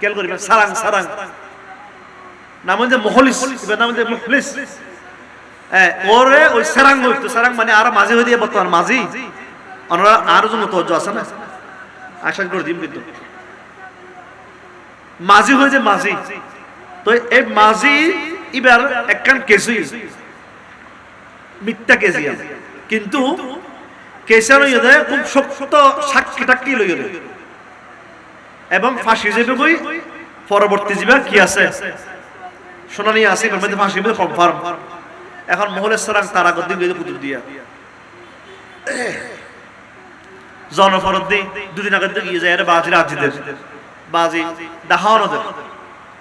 কেল করিবেন সারাং সারাং। নাম হচ্ছে মহলিস নাম হচ্ছে মহলিস হ্যাঁ ওরে ওই সারাং হইতো সারাং মানে আর মাঝে হয়ে দিয়ে বর্তমান মাঝি। ওনারা আরও জন তর্জ আছে না? আশা করে কিন্তু। মাঝি হয়েছে মাঝি। তো এই মাঝি এবার একখান কেসি মিথ্যা কেজি কিন্তু ইয়ে খুব শক্ত সাক্ষী টাক্ষী লই এবং ফাঁসি যাবে বই পরবর্তী জীবা কি আছে? শুনানি আছে, এর মধ্যে ফাঁসি যাবে কনফার্ম এখন মহলের সরাং তারা গদ্দিন গিয়ে কুতুব দিয়া। জনফরদ্দি দুদিন আগে থেকে গিয়ে যায় আরে বাজি রাজিদের। বাজি দাহান ওদের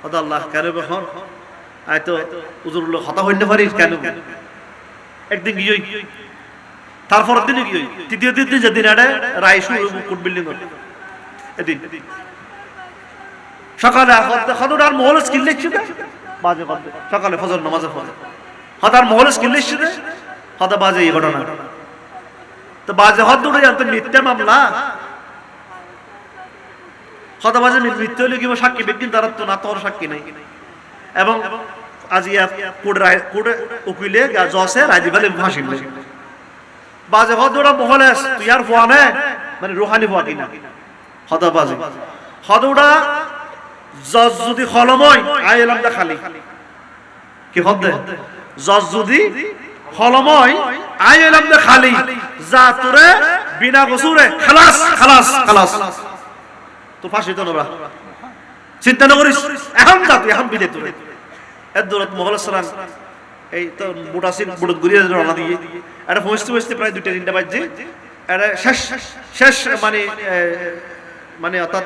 ওদের আল্লাহ, কেন বহন আয় তো উজুরুল্লাহ হতা হইতে পারিস কেন? একদিন গিয়ে তারপর দিন গিয়ে তৃতীয় দিন যেদিন আরে রায় শুরু কোট বিল্ডিং এদিন। সকালে হদুর আর মহল স্কিল লিখছি বাজে বাজে সকালে ফজর, নামাজে ফজর। হদার মহল স্কিল লিখছি হদা বাজে এই ঘটনা। তো বাজে হদ দৌড়ে জানতো, মিথ্যা মামলা। হদা বাজে হলে কি সাক্ষী তারা তো না তোর সাক্ষী নাই। এবং উকিলে জসে রাজি বলে ফাঁসি বাজে মহলে তুই আর ফুয়া নে। মানে রুহানি ফুয়া কিনা। হদা বাজে। হদরা জজ যদি খলময় আই এলাম দা খালি। কি হদ জজ যদি খলময় আই এলাম দা খালি। যা তোরে বিনা গসুরে, খালাস খালাস খালাস। তো ফাঁসি তো নবরা। চিন্তা না করিস, এখন যা তুই, এখন বিদে তোরে। এর দৌলত মোগল সালাম এই তো বুটাসিন বুটত ঘুরিয়ে রওনা দিয়ে। এটা পৌঁছতে পৌঁছতে প্রায় দুইটা তিনটা বাজছে। এটা শেষ শেষ মানে মানে অর্থাৎ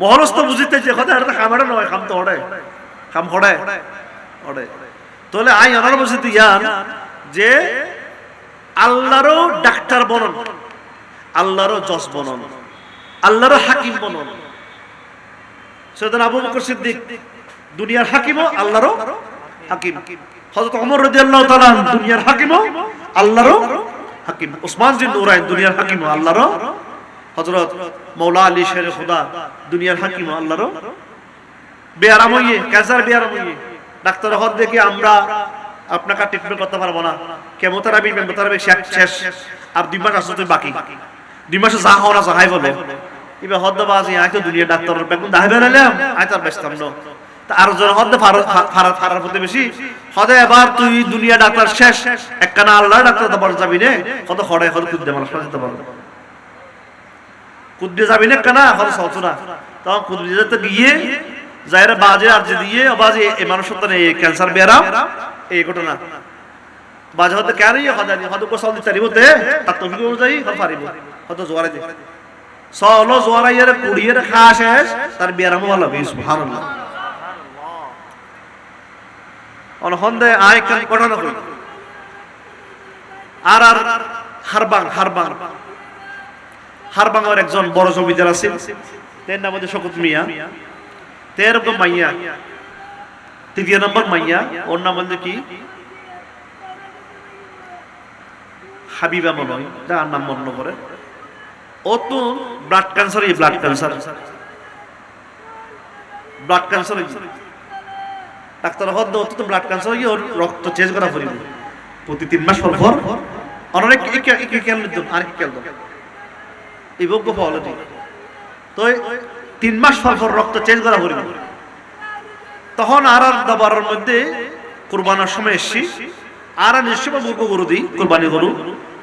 মহলস্থ বুঝিতে যে কথা, এটা কামেটা নয় কাম তো ওড়ে কাম হড়ে। ওড়ে তাহলে আই অনার বুঝিতে ইয়ান যে আল্লাহরও ডাক্তার বনন, আল্লাহরও জজ বনন, আল্লাহরও হাকিম বনন। সৈয়দ আবু বকর সিদ্দিক, দুনিয়ার হাকিমও, আল্লাহরও হাকিম। হযরত ওমর রাদিয়াল্লাহু তাআলা দুনিয়ার হাকিমও, আল্লাহরও হাকিম। ওসমান বিন নুরাইন দুনিয়ার হাকিমও, আল্লাহরও হযরত মৌলা আলী শের খোদা, দুনিয়ার হাকিমও আল্লাহরও বেয়ারাম হইয়ে ক্যান্সার বেয়ারাম হইয়ে, ডাক্তার হদ দেখে আমরা আপনাকে ট্রিটমেন্ট করতে পারব না। কেমোথেরাপি মেমোথেরাপি শেষ আর দুই মাস আসতে বাকি। দুই মাসে যা হওয়া না হাই বলে এবার হদ্দ বাজি, আয় তো দুনিয়া ডাক্তার, বেগুন দাহে বেরালাম আয় তার ব্যস্তাম না। আর জন হদ্দে ফারার প্রতি বেশি। হদে এবার তুই দুনিয়া ডাক্তার শেষ। একখানা আল্লাহ ডাক্তার তো বড় যাবি নে। কত খড়ে কত কুদ্দে মানুষ যেতে পারবে কুদ্দে যাবি না কেনা? কত চলছো না। তখন কুদ্দে যেতে গিয়ে যাইরে বাজে আর দিয়ে বাজে এই মানুষের তো ক্যান্সার বেরাম এই ঘটনা। বাজে হতে কেন হদানি হয়তো গোসল দিতে পারিব তে, তার তফিক অনুযায়ী হতে পারিব, হয়তো জোয়ারে দিয়ে সলো জোয়ারাইয়ের কুড়িয়ের খা শেষ, তার বিয়ারাম ভালো বেশ ভালো অনহন্দে আয় কেন ঘটনা আর আর হারবাং হারবাং। হারবাংয়ের একজন বড় জমিদার আছে। তের নাম হচ্ছে শকুত মিয়া। তের মাইয়া। তৃতীয় নম্বর মাইয়া। ওর নাম হচ্ছে কি? হাবিবা মনে হয় যার নাম মনে করে ও তো ব্লাড ক্যান্সার এই blood cancer blood cancer doctor হদ অত তো ব্লাড ক্যান্সার হয়ে ওর রক্ত চেঞ্জ করা পড়িব প্রতি তিন মাস পর পর। অনেক কেন আর কি কেন এই বজ্ঞ ফল তো তিন মাস পর পর রক্ত চেঞ্জ করা করিব। তখন আর আর দাবারের মধ্যে কোরবানোর সময় এসছি। আর আর নিশ্চয় মুরগ গরু দিই, কোরবানি গরু।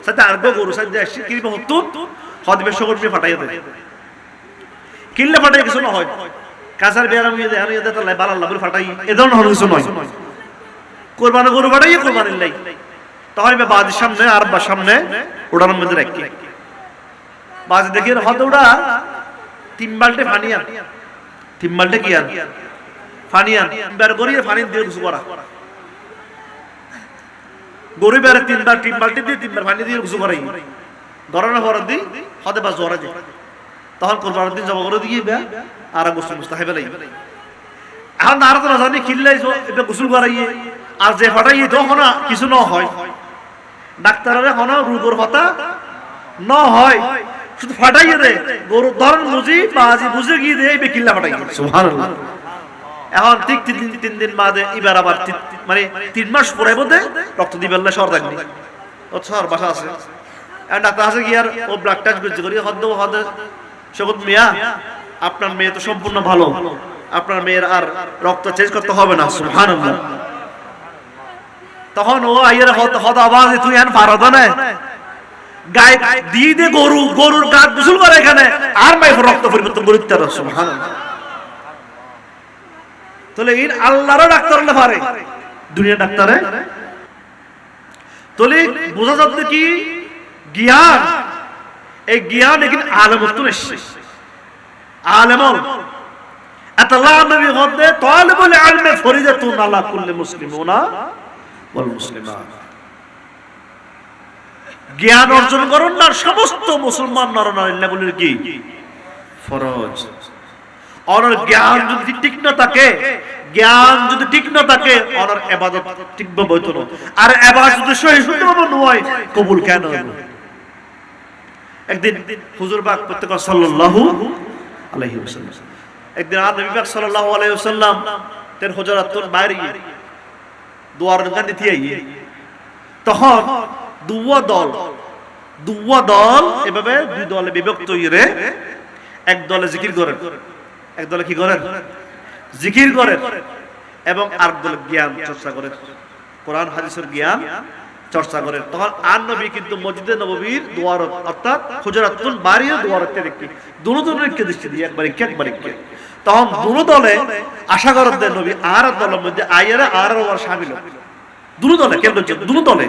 সাথে আর গরু সাথে আসছি কিনবে হতো হদবে সকল মেয়ে ফাটাইয়া দেয়। কিনলে ফাটাই কিছু না হয়। কাঁচার বেয়ার আমি আর ইয়ে তাহলে বালার লাভের ফাটাই, এ ধরনের হলো কিছু নয়। কোরবানি গরু ফাটাই, কোরবানির লাই। তখন বাজির সামনে আর বা সামনে ওটার মধ্যে রাখি। তিন বাল্টে কি দিয়ে কিছু করা। তিনবার তিন দিয়ে তিনবার পানি দিয়ে করাই। ধরানো হতে যায় তখন দিন জমা করে দিয়ে বে আর গোসল বেলাই এখন আর তো না জানি, খিল্লাই এটা গোসল আর যে কিছু ন হয় ডাক্তারের হনা রোগের কথা ন হয় শুধু ফাটাইয়ে দে গরু ধরন বুঝি বাজি বুঝে গিয়ে দে এই কিল্লা ফাটাইয়ে সুবহানাল্লাহ। এখন ঠিক তিন দিন তিন দিন বাদে এবার আবার মানে তিন মাস পরে বোধে রক্ত দিবেন না সর থাকবে ও সর বাসা আছে। এখন ডাক্তার আছে আর? ও ব্লাড টেস্ট করছে। করি হদ্দ হদে শকুত মিয়া আপনার মেয়ে তো সম্পূর্ণ ভালো। আপনার মেয়ের আর রক্ত চেঞ্জ করতে হবে না। সুবহানাল্লাহ। তখন ও আইয়ের হদ হদ আওয়াজ তুই এখন পারো তো না। গায়ে দিয়ে দে গরু, গরুর গা গোসল করে এখানে। আর মাই রক্ত পরিবর্তন পারো সুবহানাল্লাহ। তাহলে এই আল্লাহরও ডাক্তার হলে পারে। দুনিয়া ডাক্তারে। তাহলে বোঝা যাচ্ছে কি? জ্ঞান। এই জ্ঞান এসছে। আলমল জ্ঞান অর্জন করুন না, সমস্ত মুসলমান নরনারীগুলির কি? ফরজ। অনর জ্ঞান যদি ঠিক না থাকে, জ্ঞান যদি ঠিক না থাকে, অনর এবাদত ঠিকভাবে হইতো না আর এবাদত যদি সহি শুদ্ধভাবে নয়, কবুল কেন একদিন হুজুর বাগ প্রত্যেক সাল্লাল্লাহু আলাইহি ওয়াসাল্লাম, একদিন আর নবী পাক সাল্লাল্লাহু আলাইহি ওয়াসাল্লাম, তের হুজুরাত তোর বাইরে দুয়ার দিতে আইয়ে, তখন দুয়া দল। দুয়া দল, এভাবে দুই দলে বিভক্ত হইরে এক দলে জিকির করেন। এক দলে কি করেন? জিকির করেন এবং আর দলে জ্ঞান চর্চা করেন। কোরআন, হাদিসের জ্ঞান চর্চা করেন। তখন আর নবী কিন্তু মসজিদে নববীর দুয়ার, অর্থাৎ হুজরাতুল বাড়িও দুয়ারতে দেখি। দুনো দলের দৃষ্টি দিয়ে, একবার ইকে একবার ইকে তখন দুনো দলে আশা করেন নবী, আর দলের মধ্যে আইয়ারে, আর ওর শামিল। দুনো দলে, কেন দুনো দলে।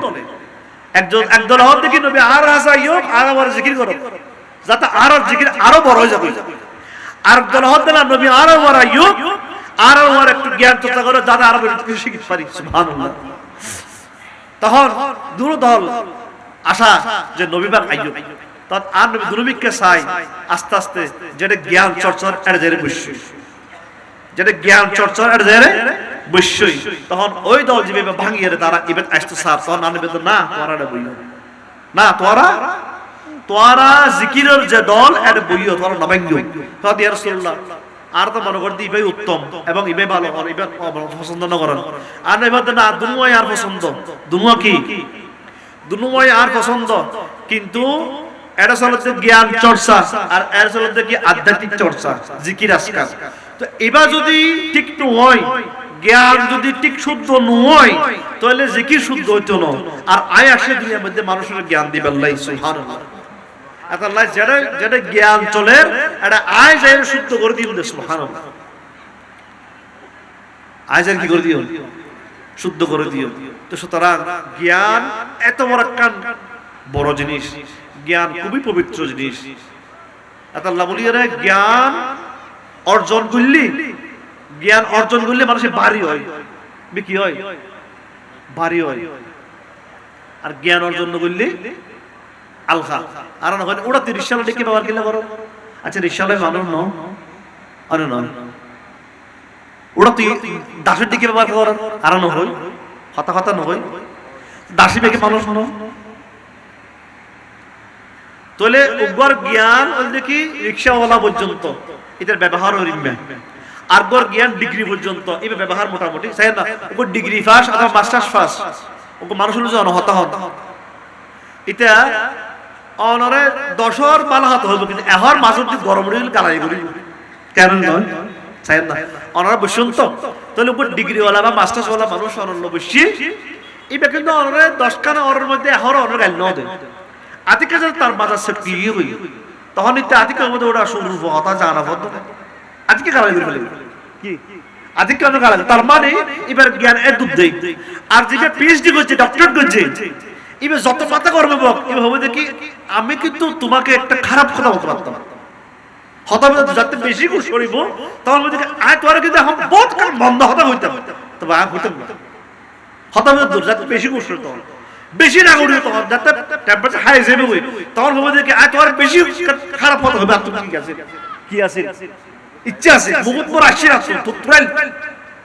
একজন একদল হন দেখি নবী আর আর জিকির করো। যাতে আর জিকির আরও বড় হয়ে যাবে। আর দল হতে না নবী আর আর একটু জ্ঞান চর্চা করো, যাতে আরও পারি। সুবহানাল্লাহ। তখন দুটো দল আশা যে নবীবার আইয়ুব। তখন আর নবী চাই আস্তে আস্তে যেটা জ্ঞান চর্চার এটা জেরে বসছে যেটা জ্ঞান চর্চার এটা জেরে বসছই তখন ওই দল যেভাবে ভাঙিয়ে তারা এবার আসতে সার তখন না নেবে না তোরা এটা বইও না তোরা তোরা জিকিরের যে দল এটা বইও তোরা নবাঙ্গিও তখন ইয়া রাসূলুল্লাহ, আর তো মনে করতে ইবাই উত্তম এবং ইবাই ভালো, ইবাই পছন্দ না করেন। আর না এবার না, দুনুয়াই আর পছন্দ। দুনুয়া কি? দুনুয়াই আর পছন্দ, কিন্তু এটা চলতে জ্ঞান চর্চা, আর এর চলতে কি আধ্যাত্মিক চর্চা, জিকির আসকার তো এবার যদি ঠিক হয় জ্ঞান যদি ঠিক শুদ্ধ নয়, তাহলে জিকির শুদ্ধ হইতো না? আর আয় আসে দুনিয়ার মধ্যে মানুষের জ্ঞান দিবেন লাই সুবহানাল্লাহ। আল্লাহ যেটা যেটা জ্ঞান চলে, এটা আয় যায় শুদ্ধ করে দিন সুবহানাল্লাহ। আয় যায় কি করে দিও? শুদ্ধ করে দিও। তো সুতরাং জ্ঞান এত বড় একটা বড় জিনিস। জ্ঞান খুবই পবিত্র জিনিস। আল্লাহ বলি জ্ঞান অর্জন করলি জ্ঞান অর্জন করলে মানুষের বাড়ি হয়। কি হয়। বাড়ি হয়। আর জ্ঞান অর্জন করলে আলখা আর না হয় ওরা তো রিক্সালা ডেকে ব্যবহার করলে করো। আচ্ছা রিক্সালায় মানুষ ন? আরে নয় ওরা তুই দাসের দিকে ব্যবহার কর। আর না হতা হতা নহয় দাসী বেগে মানুষ ন। তাহলে উগ্র জ্ঞান দেখি রিক্সাওয়ালা পর্যন্ত? এটার ব্যবহার হরিমে আর জ্ঞান ডিগ্রি পর্যন্ত এই ব্যবহার মোটামুটি, চাই না? ওগো ডিগ্রি ফাস অথবা মাস্টার্স ফাস। ওগো মানুষ হলো যে অনহতাহত। এটা অনরে দশর বালা হাত হইব, কিন্তু এহর মাসুর দি গরম রইল, কালাই করি কেন চাই না? ওনারা বসুন তো তাহলে উপর ডিগ্রিওয়ালা বা মাস্টার্স ওয়ালা মানুষ অনন্য বসি। এবার কিন্তু অনরে দশখানা অরের মধ্যে এখন অনর গাল ন দেয় আতিকে যদি তার বাজার সে পিয়ে হই তখন ইত্যা আতিকের মধ্যে ওটা শুরু কথা জানা বদ্ধ আজকে গালা করে ফেলে কি? আজকে কেন তার মানে এবার জ্ঞান এ দুধ দেই। আর যে পিএইচডি করছে ডক্টরেট করছে এবার যত করবে বক এবার হবে দেখি আমি কিন্তু তোমাকে একটা খারাপ কথা বলতে পারতাম। হতাবে যাতে বেশি ঘুষ করিব তখন বলতে আয় তোর কিন্তু এখন বহুত কাম বন্ধ হতা হইতাম। তবে আয় হইতাম না। যাতে বেশি ঘুষ করতো বেশি না তখন যাতে টেম্পারেচার হাই। যাবে তখন হবে দেখি আয় তোর বেশি খারাপ হতা হবে আর তুমি কি আছে? কি আছে? ইচ্ছা আছে, বহুত বড়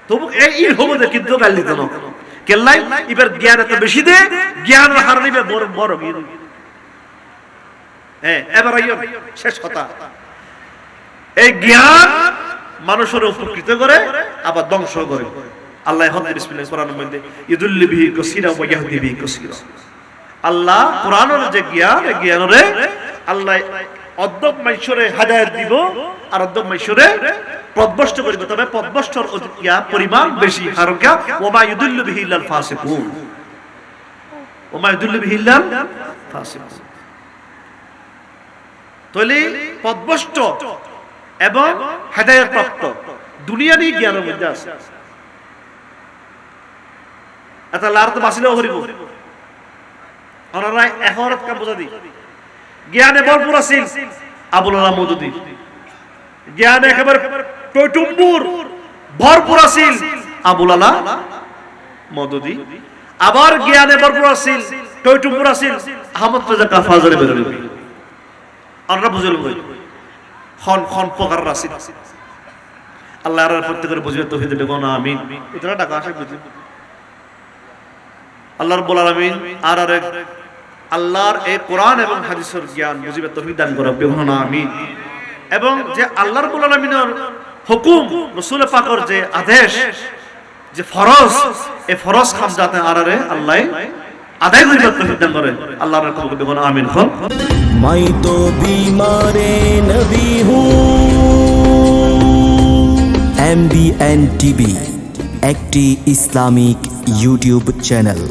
তবু এই দেখি কিন্তু কেল্লাই, এবার জ্ঞান এত বেশি দে জ্ঞান হার নিবে বড় বড় হ্যাঁ এবার শেষ কথা। এই জ্ঞান মানুষের উপকৃত করে, আবার ধ্বংস করে। আল্লাহ এখন বিসমিল্লাহ, কোরআনের মধ্যে, ইদুল্লি বিহি কাসীরা ইয়াহদি বিহি কাসীরা। আল্লাহ কোরআনের যে জ্ঞান জ্ঞানরে আল্লাহ অদ্যব মাইশরে হেদায়েত দিব আর অদ্যব মাইশরে পদভষ্ট করিব তবে পদভষ্টর ইয়া পরিমাণ বেশি। কারণ কি ওমা ইদুল্লু বিহি ইল্লাল ফাসিকুন। ওমা ইদুল্লু বিহি ইল্লাল ফাসিকুন। তাহলে পদভষ্ট এবং হেদায়ত প্রাপ্ত দুনিয়ারই জ্ঞানের মধ্যে আছে। এটা লার তো হরিব। ওনারা এখন কাম বোঝা দি জ্ঞানে ভরপুর আছিল আবুল আলাহ মদুদি। জ্ঞানে একেবারে টৈটুম্বুর ভরপুর আছিল আবুল আলাহ মদুদি। আবার জ্ঞানে ভরপুর আছিল টৈটুম্বুর আছিল আহমদ রাজা কাফাজারে বেরোবে আমরা বুঝল খন খন প্রকার রাশি আল্লাহ আর প্রত্যেকের বুঝবে তো হিদে দেবো না আমিন এটা টাকা আসে বুঝি। আল্লাহর বলার আমিন আর আর এক আল্লাহর এই কোরআন এবং হাদিসের জ্ঞান মুজিবের তফিক দান করা বিঘ্ন আমি এবং যে আল্লাহর আলমিনের হুকুম, রসুল পাকর যে আদেশ, যে ফরজ, এই ফরজ খাম যাতে আরারে আল্লাহ আদায় করিবার তফিক দান করেন আল্লাহর কবুল বিঘ্ন আমিন হল মাই তো বিমারে নবী হু এমবিএন টিভি একটি ইসলামিক ইউটিউব চ্যানেল।